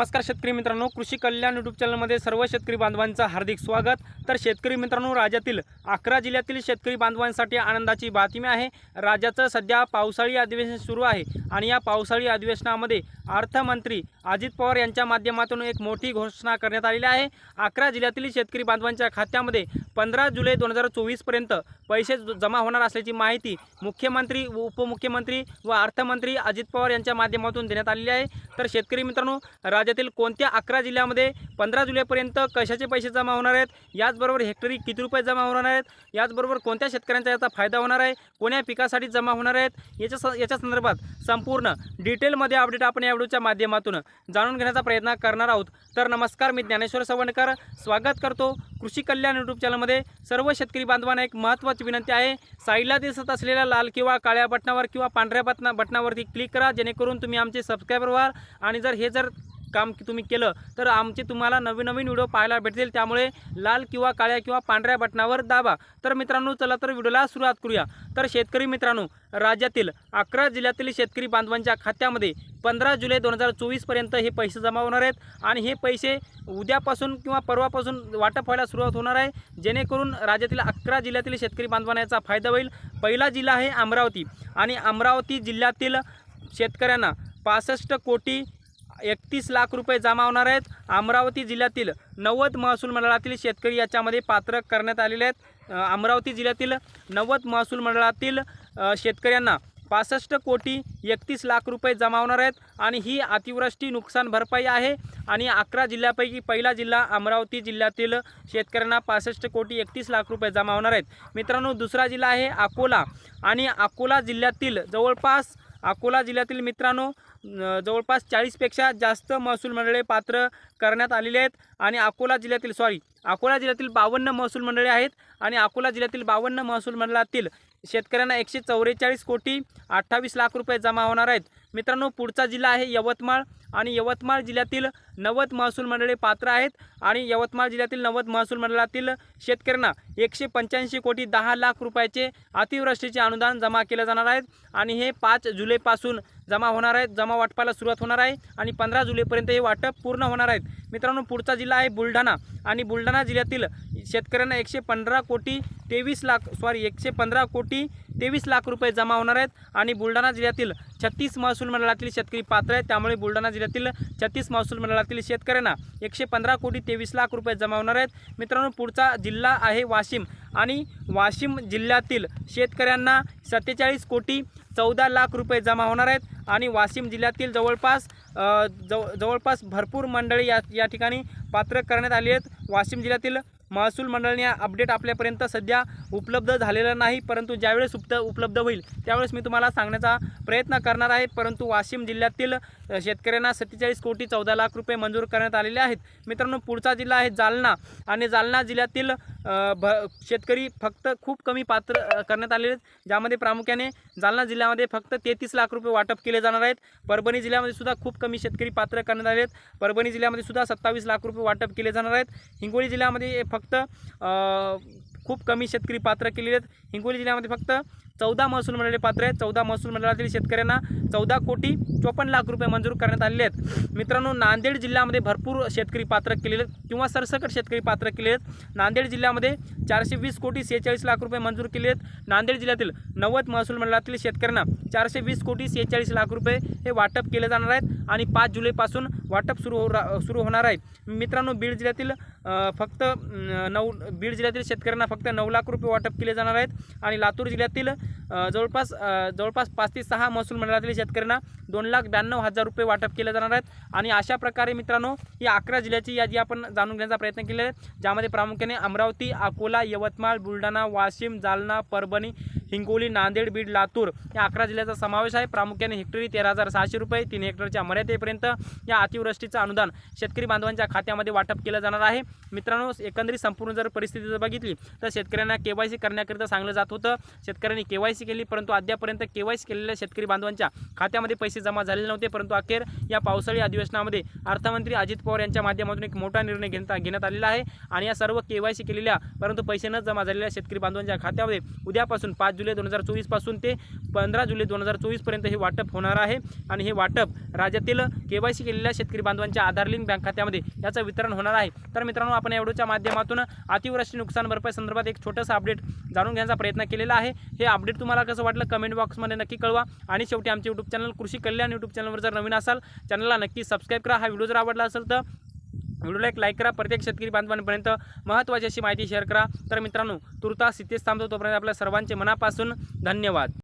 नमस्कार शेतकरी मित्रांनो कृषी कल्याण यूट्यूब चॅनलमध्ये सर्व शेतकरी बांधवांचं हार्दिक स्वागत. तर शेतकरी मित्रांनो राज्यातील अकरा जिल्ह्यातील शेतकरी बांधवांसाठी आनंदाची बातमी आहे. राज्याचं सध्या पावसाळी अधिवेशन सुरू आहे आणि या पावसाळी अधिवेशनामध्ये अर्थमंत्री अजित पवार यांच्या माध्यमातून एक मोठी घोषणा करण्यात आलेली आहे. अकरा जिल्ह्यातील शेतकरी बांधवांच्या खात्यामध्ये पंधरा जुलै दोन हजार चोवीसपर्यंत पैसे जमा होणार असल्याची माहिती मुख्यमंत्री व उपमुख्यमंत्री व अर्थमंत्री अजित पवार यांच्या माध्यमातून देण्यात आलेली आहे. तर शेतकरी मित्रांनो राज्यातील कोणत्या अकरा जिल्ह्यामध्ये पंधरा जुलैपर्यंत कशाचे पैसे जमा होणार आहेत? याचबरोबर हेक्टरी किती रुपये जमा होणार आहेत? याचबरोबर कोणत्या शेतकऱ्यांचा याचा फायदा होणार आहे? कोण्या पिकासाठी जमा होणार आहेत? याच्या स याच्या संदर्भात संपूर्ण डिटेलमध्ये अपडेट आपण या व्हिडिओच्या माध्यमातून जाणून घेण्याचा प्रयत्न करणार आहोत. तर नमस्कार मी ज्ञानेश्वर सवणकर स्वागत करतो कृषी कल्याण यूट्यूब चॅनलमध्ये. सर्व शेतकरी बांधवांना एक महत्त्वाची विनंती आहे. साईडला दिसत असलेल्या लाल किंवा काळ्या बटनावर किंवा पांढऱ्या बटना बटनावरती क्लिक करा जेणेकरून तुम्ही आमचे सबस्क्रायबर व्हाल. आणि जर हे जर काम तुम्ही केलं तर आमचे तुम्हाला नवीन नवीन व्हिडिओ पाहायला भेटतील. त्यामुळे लाल किंवा काळ्या किंवा पांढऱ्या बटनावर दाबा. तर मित्रांनो चला तर व्हिडिओला सुरुवात करूया. तर शेतकरी मित्रांनो राज्यातील अकरा जिल्ह्यातील शेतकरी बांधवांच्या खात्यामध्ये पंधरा जुलै दोन हजार चोवीसपर्यंत हे पैसे जमा होणार आहेत आणि हे पैसे उद्यापासून किंवा परवापासून वाटप व्हायला सुरुवात होणार आहे. जेणेकरून राज्यातील अकरा जिल्ह्यातील शेतकरी बांधवांना याचा फायदा होईल. पहिला जिल्हा आहे अमरावती आणि अमरावती जिल्ह्यातील शेतकऱ्यांना पासष्ट कोटी एकतीस लाख रुपये जमा होणार आहेत. अमरावती जिल्ह्यातील नव्वद महसूल मंडळातील शेतकरी याच्यामध्ये पात्र करण्यात आलेले आहेत. अमरावती जिल्ह्यातील नव्वद महसूल मंडळातील शेतकऱ्यांना पासष्ट कोटी एकतीस लाख रुपये जमा होणार आहेत आणि ही अतिवृष्टी नुकसान भरपाई आहे. आणि अकरा जिल्ह्यापैकी पहिला जिल्हा अमरावती जिल्ह्यातील शेतकऱ्यांना पासष्ट कोटी एकतीस लाख रुपये जमा होणार आहेत. मित्रांनो दुसरा जिल्हा आहे अकोला. आणि अकोला जिल्ह्यातील जवळपास अकोला जिल्ह्यातील मित्रांनो जवळपास चाळीसपेक्षा जास्त महसूल मंडळे पात्र करण्यात आलेले आहेत. आणि अकोला जिल्ह्यातील सॉरी अकोला जिल्ह्यातील बावन्न महसूल मंडळे आहेत आणि अकोला जिल्ह्यातील बावन्न महसूल मंडळातील शेतकऱ्यांना एकशे चौवेचाळीस कोटी अठ्ठावीस लाख रुपये जमा होणार आहेत. मित्रांनो पुढचा जिल्हा आहे यवतमाळ आणि यवतमाळ जिल्ह्यातील नव्वद महसूल मंडळे पात्र आहेत आणि यवतमाळ जिल्ह्यातील नव्वद महसूल मंडळातील शेतकऱ्यांना एकशे पंच्याऐंशी कोटी दहा लाख रुपयाचे अतिवृष्टीचे अनुदान जमा केले जाणार आहेत आणि हे पाच जुलैपासून जमा होणार आहेत. जमा वाटपाला सुरुवात होणार आहे आणि पंधरा जुलैपर्यंत हे वाटप पूर्ण होणार आहेत. मित्रांनो पुढचा जिल्हा आहे बुलढाणा आणि बुलढाणा जिल्ह्यातील शेतकऱ्यांना एकशे पंधरा कोटी तेवीस लाख सॉरी एकशे पंधरा कोटी तेवीस लाख रुपये जमा होणार आहेत. आणि बुलढाणा जिल्ह्यातील छत्तीस महसूल मंडळातील शेतकरी पात्र आहेत. त्यामुळे बुलढाणा जिल्ह्यातील छत्तीस महसूल मंडळातील शेतकऱ्यांना एकशे पंधरा कोटी तेवीस लाख रुपये जमा होणार आहेत. मित्रांनो पुढचा जिल्हा आहे वाशिम. आणि वाशिम जिल्ह्यातील शेतकऱ्यांना सत्तेचाळीस कोटी चौदा लाख रुपये जमा होणार आहेत. आणि वाशिम जिल्ह्यातील जवळपास जव जवळपास भरपूर मंडळी या या ठिकाणी पात्र करण्यात आली आहेत. वाशिम जिल्ह्यातील महसूल मंडळाने अपडेट आपल्यापर्यंत सध्या उपलब्ध झालेला नाही परंतु ज्यावेळेस उप उपलब्ध होईल त्यावेळेस मी तुम्हाला सांगण्याचा प्रयत्न करणार आहे. परंतु वाशिम जिल्ह्यातील शेतकऱ्यांना सत्तेचाळीस कोटी चौदा लाख रुपये मंजूर करण्यात आलेले आहेत. मित्रांनो पुढचा जिल्हा आहे जालना आणि जालना जिल्ह्यातील भ शेतकरी फक्त खूप कमी पात्र करण्यात आलेले आहेत ज्यामध्ये प्रामुख्याने जालना जिल्ह्यामध्ये फक्त तेहतीस लाख रुपये वाटप केले जाणार आहेत. परभणी जिल्ह्यामध्ये सुद्धा खूप कमी शेतकरी पात्र करण्यात आले आहेत. परभणी जिल्ह्यामध्ये सुद्धा सत्तावीस लाख रुपये वाटप केले जाणार आहेत. हिंगोली जिल्ह्यामध्ये फक्त खूप कमी शेतकरी पात्र केलेले आहेत. हिंगोली जिल्ह्यामध्ये फक्त चौदा महसूल मंडळे पात्र आहेत. चौदा महसूल मंडळातील शेतकऱ्यांना चौदा कोटी चोपन्न लाख रुपये मंजूर करण्यात आलेले आहेत. मित्रांनो नांदेड जिल्ह्यामध्ये भरपूर शेतकरी पात्र केलेले आहेत किंवा सरसकट शेतकरी पात्र केले आहेत. नांदेड जिल्ह्यामध्ये चारशे वीस कोटी सेहेचाळीस लाख रुपये मंजूर केले आहेत. नांदेड जिल्ह्यातील नव्वद महसूल मंडळातील शेतकऱ्यांना चारशे वीस कोटी सेहेचाळीस लाख रुपये हे वाटप केले जाणार आहेत आणि पाच जुलैपासून वाटप सुरू हो रा- सुरू होणार आहे. मित्रांनो बीड जिल्ह्यातील फक्त नऊ बीड जिल्ह्यातील शेतकऱ्यांना फक्त नऊ लाख रुपये वाटप केले जाणार आहेत आणि लातूर जिल्ह्यातील जवळपास जवळपास पाच ते सहा महसूल मंडळातील शेतकऱ्यांना दोन लाख ब्याण्णव हजार रुपये वाटप केले जाणार आहेत. आणि अशा प्रकारे मित्रांनो ही अकरा जिल्ह्याची यादी आपण जाणून घेण्याचा प्रयत्न केलेला आहे. ज्यामध्ये प्रामुख्याने अमरावती अकोला यवतमाळ बुलढाणा वाशिम जालना परभणी हिंगोली नांदेड बीड लातूर या अकरा जिल्ह्याचा समावेश आहे. प्रामुख्याने हेक्टरी तेरा हजार सहाशे रुपये तीन हेक्टरच्या मर्यादेपर्यंत या अतिवृष्टीचं अनुदान शेतकरी बांधवांच्या खात्यामध्ये वाटप केलं जाणार आहे. मित्रांनो एकंदरीत संपूर्ण जर परिस्थिती जर बघितली तर शेतकऱ्यांना के वाय सी करण्याकरिता सांगलं जात होतं. शेतकऱ्यांनी के वाय सी केली परंतु अद्यापर्यंत के वाय सी केलेल्या शेतकरी बांधवांच्या खात्यामध्ये पैसे पैसे जमा झालेले नव्हते परंतु अखेर या पावसाळी अधिवेशनामध्ये अर्थमंत्री अजित पवार यांच्या माध्यमातून एक मोठा निर्णय घेण्यात घेण्यात आलेला आहे आणि या सर्व के वाय सी केलेल्या परंतु पैसे न जमा झालेल्या शेतकरी बांधवांच्या खात्यामध्ये उद्यापासून पाच जुलै दोन हजार चोवीसपासून ते पंधरा जुलै दोन हजार चोवीसपर्यंत हे वाटप होणार आहे. आणि हे वाटप राज्यातील के वाय सी केलेल्या शेतकरी बांधवांच्या आधार लिंक बँक खात्यामध्ये याचं वितरण होणार आहे. तर मित्रांनो आपण या व्हिडिओच्या माध्यमातून अतिवृष्टी नुकसान भरपाई संदर्भात एक छोटंसं अपडेट जाणून घेण्याचा प्रयत्न केलेला आहे. हे अपडेट तुम्हाला कसं वाटलं कमेंट बॉक्समध्ये नक्की कळवा. आणि शेवटी आमचे यूट्यूब चॅनल कृषी कल्याण यूट्यूब चॅनलवर जर नवीन असाल चॅनलला नक्की सबस्क्राईब करा. हा व्हिडिओ जर आवडला असेल तर व्हिडिओला एक लाईक करा. प्रत्येक शेतकरी बांधवांपर्यंत महत्त्वाची अशी माहिती शेअर करा. तर मित्रांनो तुर्तास इथेच थांबतो. तोपर्यंत आपल्या सर्वांचे मनापासून धन्यवाद.